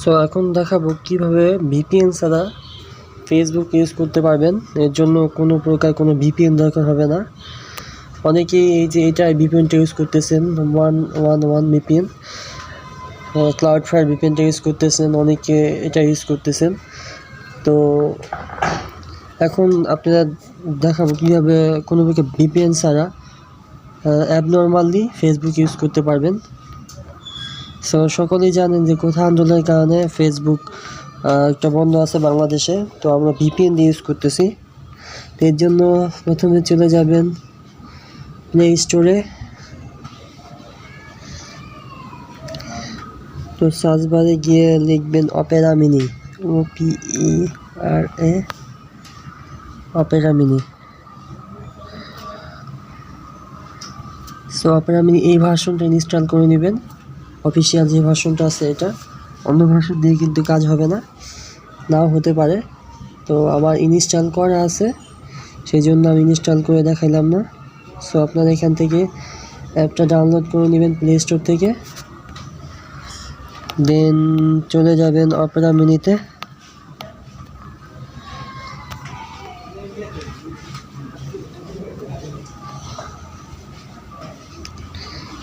So এখন দেখাবো কীভাবে ভিপিএন ছাড়া ফেসবুক ইউজ করতে পারবেন। এর জন্য কোনো প্রকার কোনো ভিপিএন দরকার হবে না। অনেকেই এই যে এটা ভিপিএনটা ইউজ করতেছেন one one one VPN Cloudflare ভিপিএনটা use করতেছেন, অনেকে এটা ইউজ করতেছেন। তো, এখন আপনারা দেখাবো কীভাবে কোনো ভিপিএন ছাড়া অ্যাবনর্মালি ফেসবুক ইউজ করতে পারবেন। সো সকলেই জানেন যে কোথা আন্দোলনের কারণে ফেসবুক একটা বন্ধ আছে বাংলাদেশে। তো আমরা ভিপিএন দিয়ে ইউজ করতেছি। তো এর জন্য প্রথমে চলে যাবেন প্লে স্টোরে তো সার্চ বারে গিয়ে লিখবেন Opera Mini O P E R A Opera Mini so Opera Mini এই ভার্সনটা ইনস্টল করে নেবেন। অফিসিয়াল যে ভার্সনটা আছে এটা, অন্য ভার্সন দিয়ে কিন্তু কাজ হবে না, নাও হতে পারে। তো আমার ইনস্টল করা আছে সেই জন্য আমি ইনস্টল করে দেখাইলাম না। সো আপনারা এখান থেকে অ্যাপটা ডাউনলোড করে নেবেন প্লে স্টোর থেকে। দেন চলে যাবেন অপেরা মিনিতে।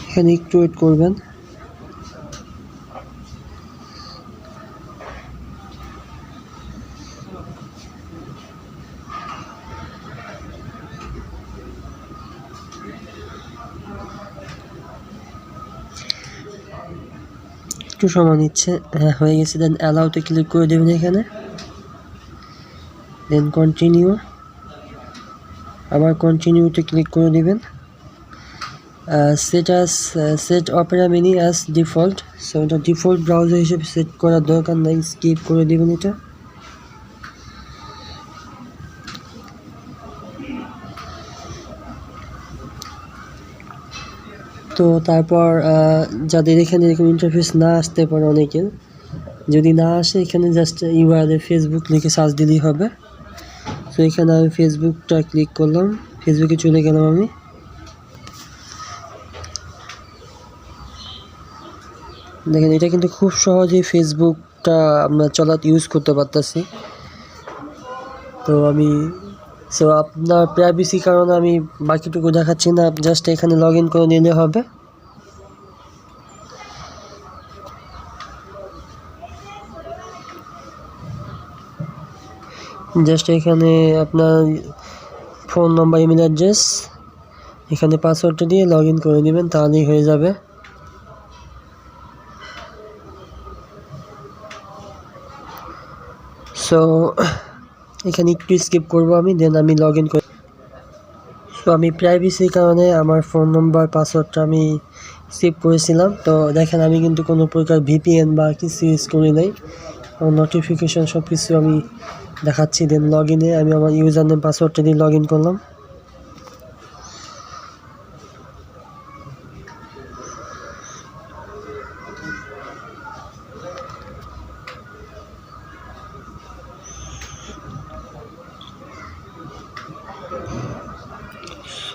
এখানে একটু ওয়েট করবেন। একটু সময় নিচ্ছে। হ্যাঁ হয়ে গেছে। দেন অ্যালাউতে ক্লিক করে দেবেন এখানে। দেন কন্টিনিউ আবার কন্টিনিউতে ক্লিক করে দেবেন। Set as set Opera Mini as default so এটা ডিফল্ট ব্রাউজার হিসেবে সেট করার দরকার নাই। স্কিপ করে দেবেন এটা। তো তারপর যাদের এখানে এরকম ইন্টারফেস না আসতে পারে অনেকের যদি না আসে, এখানে জাস্ট ইউআরএ ফেসবুক লিখে সার্চ দিলেই হবে। তো এখানে আমি ফেসবুকটা ক্লিক করলাম ফেসবুকে চলে গেলাম আমি। দেখেন, এটা কিন্তু খুব সহজেই ফেসবুকটা আমরা চলাতে ইউজ করতে পারতেছি। তো আমি সো আপনার প্রাইভেসি কারণে আমি বাকিটুকু দেখাচ্ছি না জাস্ট এখানে লগ ইন করে নিলে হবে। জাস্ট এখানে আপনার ফোন নাম্বার ইমেল অ্যাড্রেস এখানে পাসওয়ার্ডটা দিয়ে লগ ইন করে নেবেন, তাহলেই হয়ে যাবে। সো এখানে একটু স্কিপ করব আমি দেন আমি লগ ইন করি। তো আমি প্রাইভেসির কারণে আমার ফোন নম্বর পাসওয়ার্ডটা আমি সেভ করেছিলাম। তো দেখেন, আমি কিন্তু কোনো প্রকার ভিপিএন বা কিছু ইউজ করি নাই। নোটিফিকেশান সব কিছু আমি দেখাচ্ছি দেন লগ ইনে আমি আমার ইউজার নেম পাসওয়ার্ডটা দিয়ে লগ ইন করলাম।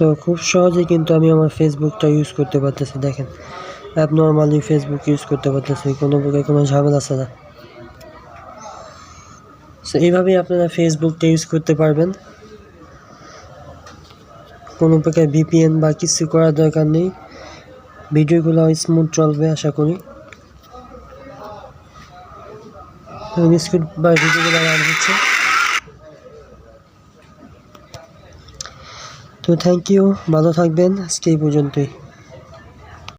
সো খুব সহজে কিন্তু আমি আমার ফেসবুকটা ইউজ করতে পারতেছি, দেখেন। অ্যাপ নর্মালি ফেসবুক ইউজ করতে পারতেছি, কোনো প্রকার কোনো ঝামেলা ছাড়া সো এইভাবেই আপনারা ফেসবুকটা ইউজ করতে পারবেন। কোনো প্রকার ভিপিএন বা কিছু করার দরকার নেই। ভিডিওগুলো স্মুথ চলবে, আশা করি। স্কুল বা ভিডিওগুলো রান হচ্ছে। তো থ্যাংক ইউ ভালো থাকবেন আজকে এই পর্যন্তই।